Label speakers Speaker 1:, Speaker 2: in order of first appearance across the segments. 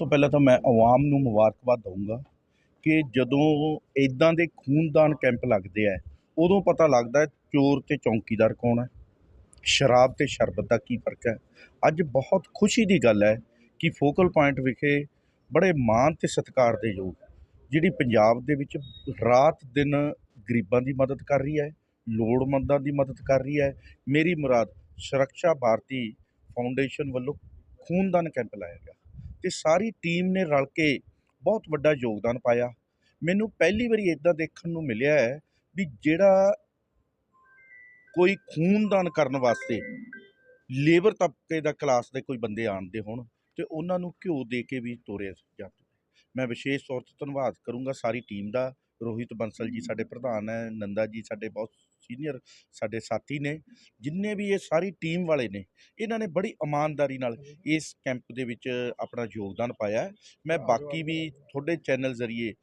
Speaker 1: ਤੋਂ ਪਹਿਲਾਂ ਤਾਂ ਮੈਂ ਆਵਾਮ ਨੂੰ ਮੁਬਾਰਕਬਾਦ ਦਊਂਗਾ ਕਿ ਜਦੋਂ ਇਦਾਂ ਦੇ ਖੂਨਦਾਨ ਕੈਂਪ ਲੱਗਦੇ ਆ, ਉਦੋਂ ਪਤਾ ਲੱਗਦਾ ਚੋਰ ਤੇ ਚੌਂਕੀਦਾਰ ਕੌਣ ਹੈ, ਸ਼ਰਾਬ ਤੇ ਸ਼ਰਬਤ ਦਾ ਕੀ ਫ਼ਰਕ ਹੈ। ਅੱਜ ਬਹੁਤ ਖੁਸ਼ੀ ਦੀ ਗੱਲ ਹੈ ਕਿ ਫੋਕਲ ਪੁਆਇੰਟ ਵਿਖੇ ਬੜੇ ਮਾਣ ਤੇ ਸਤਿਕਾਰ ਦੇ ਯੋਗ ਜਿਹੜੀ ਪੰਜਾਬ ਦੇ ਵਿੱਚ ਰਾਤ ਦਿਨ ਗਰੀਬਾਂ ਦੀ ਮਦਦ ਕਰ ਰਹੀ ਹੈ, ਲੋੜਵੰਦਾਂ ਦੀ ਮਦਦ ਕਰ ਰਹੀ ਹੈ, ਮੇਰੀ ਮੁਰਾਦ ਸੁਰੱਖਿਆ ਭਾਰਤੀ ਫਾਊਂਡੇਸ਼ਨ ਵੱਲੋਂ ਖੂਨਦਾਨ ਕੈਂਪ ਲਾਇਆ ਗਿਆ। ਅਤੇ ਸਾਰੀ ਟੀਮ ਨੇ ਰਲ ਕੇ ਬਹੁਤ ਵੱਡਾ ਯੋਗਦਾਨ ਪਾਇਆ। ਮੈਨੂੰ ਪਹਿਲੀ ਵਾਰੀ ਇੱਦਾਂ ਦੇਖਣ ਨੂੰ ਮਿਲਿਆ ਹੈ ਵੀ ਜਿਹੜਾ ਕੋਈ ਖੂਨਦਾਨ ਕਰਨ ਵਾਸਤੇ ਲੇਬਰ ਤਬਕੇ ਦਾ ਕਲਾਸ ਦੇ ਕੋਈ ਬੰਦੇ ਆਣਦੇ ਹੋਣ ਤੇ ਉਹਨਾਂ ਨੂੰ ਘਿਓ ਦੇ ਕੇ ਵੀ ਤੋਰਿਆ ਜਾਂਦੇ ਮੈਂ ਵਿਸ਼ੇਸ਼ ਤੌਰ ਤੇ ਧੰਨਵਾਦ ਕਰੂੰਗਾ ਸਾਰੀ ਟੀਮ ਦਾ ਰੋਹਿਤ ਬੰਸਲ ਜੀ ਸਾਡੇ ਪ੍ਰਧਾਨ ਹੈ ਨੰਦਾ ਜੀ ਸਾਡੇ ਬਹੁਤ ਸੀਨੀਅਰ ਸਾਡੇ ਸਾਥੀ ਨੇ ਜਿੰਨੇ ਵੀ ਇਹ ਸਾਰੀ ਟੀਮ ਵਾਲੇ ਨੇ ਇਹਨਾਂ ਨੇ ਬੜੀ ਇਮਾਨਦਾਰੀ ਨਾਲ ਇਸ ਕੈਂਪ ਦੇ ਵਿੱਚ ਆਪਣਾ ਯੋਗਦਾਨ ਪਾਇਆ। ਮੈਂ ਬਾਕੀ ਵੀ ਤੁਹਾਡੇ ਚੈਨਲ ਜ਼ਰੀਏ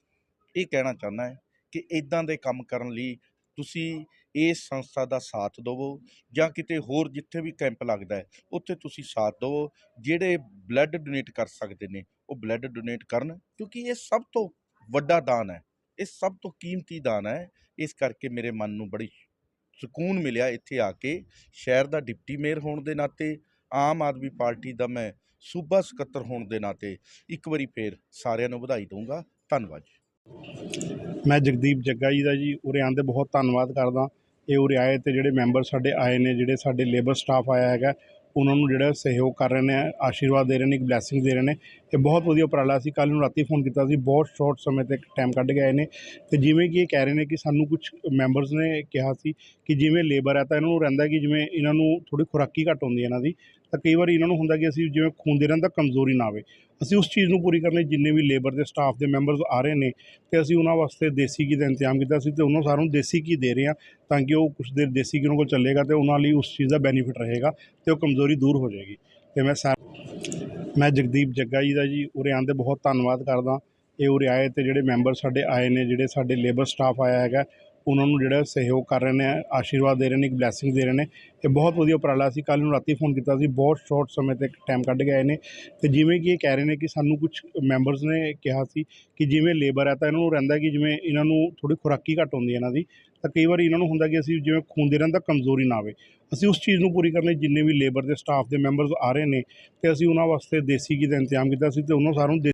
Speaker 1: ਇਹ ਕਹਿਣਾ ਚਾਹੁੰਦਾ ਹੈ ਕਿ ਇਦਾਂ ਦੇ ਕੰਮ ਕਰਨ ਲਈ ਤੁਸੀਂ ਇਸ ਸੰਸਥਾ ਦਾ ਸਾਥ ਦਿਵੋ ਜਾਂ ਕਿਤੇ ਹੋਰ ਜਿੱਥੇ ਵੀ ਕੈਂਪ ਲੱਗਦਾ ਹੈ ਉੱਥੇ ਤੁਸੀਂ ਸਾਥ ਦਿਵੋ ਜਿਹੜੇ ਬਲੱਡ ਡੋਨੇਟ ਕਰ ਸਕਦੇ ਨੇ ਉਹ ਬਲੱਡ ਡੋਨੇਟ ਕਰਨ ਕਿਉਂਕਿ ਇਹ ਸਭ ਤੋਂ ਵੱਡਾ ਦਾਨ ਹੈ ਇਹ ਸਭ ਤੋਂ ਕੀਮਤੀ ਦਾਨ ਹੈ। ਇਸ ਕਰਕੇ ਮੇਰੇ ਮਨ ਨੂੰ ਬੜੀ ਸਕੂਨ ਮਿਲਿਆ ਇੱਥੇ ਆ ਕੇ। ਸ਼ਹਿਰ ਦਾ ਡਿਪਟੀ ਮੇਅਰ ਹੋਣ ਦੇ ਨਾਤੇ, ਆਮ ਆਦਮੀ ਪਾਰਟੀ ਦਾ ਮੈਂ ਸੂਬਾ ਸਕੱਤਰ ਹੋਣ ਦੇ ਨਾਤੇ ਇੱਕ ਵਾਰੀ ਫੇਰ ਸਾਰਿਆਂ ਨੂੰ ਵਧਾਈ ਦਊਂਗਾ। ਧੰਨਵਾਦ ਜੀ।
Speaker 2: ਮੈਂ ਜਗਦੀਪ ਜੱਗਾ ਜੀ ਦਾ ਜੀ, ਉਰੇ ਆਉਣ 'ਤੇ ਬਹੁਤ ਧੰਨਵਾਦ ਕਰਦਾ। ਇਹ ਉਰੇ ਆਏ ਤੇ ਜਿਹੜੇ ਮੈਂਬਰ ਸਾਡੇ ਆਏ ਨੇ, ਜਿਹੜੇ ਸਾਡੇ ਲੇਬਰ ਸਟਾਫ ਆਇਆ ਹੈਗਾ, ਉਹਨਾਂ ਨੂੰ ਜਿਹੜਾ ਸਹਿਯੋਗ ਕਰ ਰਹੇ ਨੇ, ਆਸ਼ੀਰਵਾਦ ਦੇ ਰਹੇ ਨੇ, ਇੱਕ ਬਲੇਸਿੰਗ ਦੇ ਰਹੇ ਨੇ। ਇਹ ਬਹੁਤ ਵਧੀਆ ਉਪਰਾਲਾ ਸੀ। ਕੱਲ੍ਹ ਨੂੰ ਰਾਤੀ ਫੋਨ ਕੀਤਾ ਸੀ। ਬਹੁਤ ਸ਼ਾਰਟ ਸਮੇਂ 'ਤੇ ਟਾਈਮ ਕੱਢ ਕੇ ਆਏ ਨੇ। ਤੇ ਜਿਵੇਂ ਕਿ ਇਹ ਕਹਿ ਰਹੇ ਨੇ ਕਿ ਸਾਨੂੰ ਕੁਝ ਮੈਂਬਰਸ ਨੇ ਕਿਹਾ ਸੀ ਕਿ ਜਿਵੇਂ ਲੇਬਰ ਹੈ ਤਾਂ ਇਹਨਾਂ ਨੂੰ ਰਹਿੰਦਾ ਕਿ ਜਿਵੇਂ ਇਹਨਾਂ ਨੂੰ ਥੋੜੀ ਖੁਰਾਕੀ ਘੱਟ ਹੁੰਦੀ ਹੈ ਇਹਨਾਂ ਦੀ। ਤਾਂ ਕਈ ਵਾਰ ਇਹਨਾਂ ਨੂੰ ਹੁੰਦਾ ਕਿ ਅਸੀਂ ਜਿਵੇਂ ਖੂਨ ਦੇ ਰਹਿੰਦਾ ਕਮਜ਼ੋਰੀ ਨਾ ਆਵੇ। ਅਸੀਂ ਉਸ ਚੀਜ਼ ਨੂੰ ਪੂਰੀ ਕਰਨ ਲਈ ਜਿੰਨੇ ਵੀ ਲੇਬਰ ਦੇ ਸਟਾਫ ਦੇ ਮੈਂਬਰਸ ਆ ਰਹੇ ਨੇ ਤੇ ਅਸੀਂ ਉਹਨਾਂ ਵਾਸਤੇ ਦੇਸੀ ਘੀ ਦਾ ਇੰਤਜ਼ਾਮ ਕੀਤਾ ਸੀ ਤੇ ਉਹਨਾਂ ਸਾਰਿਆਂ ਨੂੰ ਦੇਸੀ ਘੀ ਦੇ ਰਹੇ ਹਾਂ ਤਾਂ ਕਿ ਉਹ ਕੁਛ ਦੇਰ ਦੇਸੀ ਘੀ ਉਹਨਾਂ ਕੋਲ ਚੱਲੇਗਾ ਤੇ ਉਹਨਾਂ ਲਈ ਉਸ ਚੀਜ਼ ਦਾ ਬੈਨੀਫਿਟ ਰਹੇਗਾ ਤੇ ਉਹ ਕਮਜ਼ੋਰੀ ਦੂਰ ਹੋ ਜਾਏਗੀ। ਤੇ ਮੈਂ ਸਾ ਮੈਂ ਜਗਦੀਪ ਜੱਗਾ ਜੀ ਦਾ ਜੀ, ਉਰੇ ਆਉਣ 'ਤੇ ਬਹੁਤ ਧੰਨਵਾਦ ਕਰਦਾ। ਇਹ ਉਰੇ ਆਏ ਤੇ ਜਿਹੜੇ ਮੈਂਬਰ ਸਾਡੇ ਆਏ ਨੇ, ਜਿਹੜੇ ਸਾਡੇ ਲੇਬਰ ਸਟਾਫ ਆਇਆ ਹੈਗਾ ਉਹਨਾਂ ਨੂੰ ਜਿਹੜਾ ਸਹਿਯੋਗ ਕਰ ਰਹੇ ਨੇ, ਆਸ਼ੀਰਵਾਦ ਦੇ ਰਹੇ ਨੇ, ਇੱਕ ਬਲੇਸਿੰਗ ਦੇ ਰਹੇ ਨੇ। ਇਹ ਬਹੁਤ ਵਧੀਆ ਉਪਰਾਲਾ ਸੀ। ਕੱਲ੍ਹ ਨੂੰ ਰਾਤੀ ਫੋਨ ਕੀਤਾ ਸੀ। ਬਹੁਤ ਸ਼ਾਰਟ ਸਮੇਂ 'ਤੇ ਟਾਈਮ ਕੱਢ ਕੇ ਆਏ ਨੇ। ਤੇ ਜਿਵੇਂ ਕਿ ਇਹ ਕਹਿ ਰਹੇ ਨੇ ਕਿ ਸਾਨੂੰ ਕੁਝ ਮੈਂਬਰਸ ਨੇ ਕਿਹਾ ਸੀ ਕਿ ਜਿਵੇਂ ਲੇਬਰ ਹੈ ਤਾਂ ਇਹਨਾਂ ਨੂੰ ਰਹਿੰਦਾ ਕਿ ਜਿਵੇਂ ਇਹਨਾਂ ਨੂੰ ਥੋੜੀ ਖੁਰਾਕੀ ਘੱਟ ਹੁੰਦੀ ਹੈ ਇਹਨਾਂ ਦੀ। ਤਾਂ ਕਈ ਵਾਰ ਇਹਨਾਂ ਨੂੰ ਹੁੰਦਾ ਕਿ ਅਸੀਂ ਜਿਵੇਂ ਖੂਨ ਦੇ ਰਹਿੰਦਾ ਕਮਜ਼ੋਰੀ ਨਾ ਆਵੇ। ਅਸੀਂ ਉਸ ਚੀਜ਼ ਨੂੰ ਪੂਰੀ ਕਰਨ ਲਈ ਜਿੰਨੇ ਵੀ ਲੇਬਰ ਦੇ ਸਟਾਫ ਦੇ ਮੈਂਬਰਸ ਆ ਰਹੇ ਨੇ ਤੇ ਅਸੀਂ ਉਹਨਾਂ ਵਾਸਤੇ ਦੇਸੀ ਘੀ ਦਾ ਇੰਤਜ਼ਾਮ ਕੀਤਾ ਸੀ ਤੇ ਉਹਨਾਂ ਸਾਰਿਆਂ ਨੂੰ ਦੇ-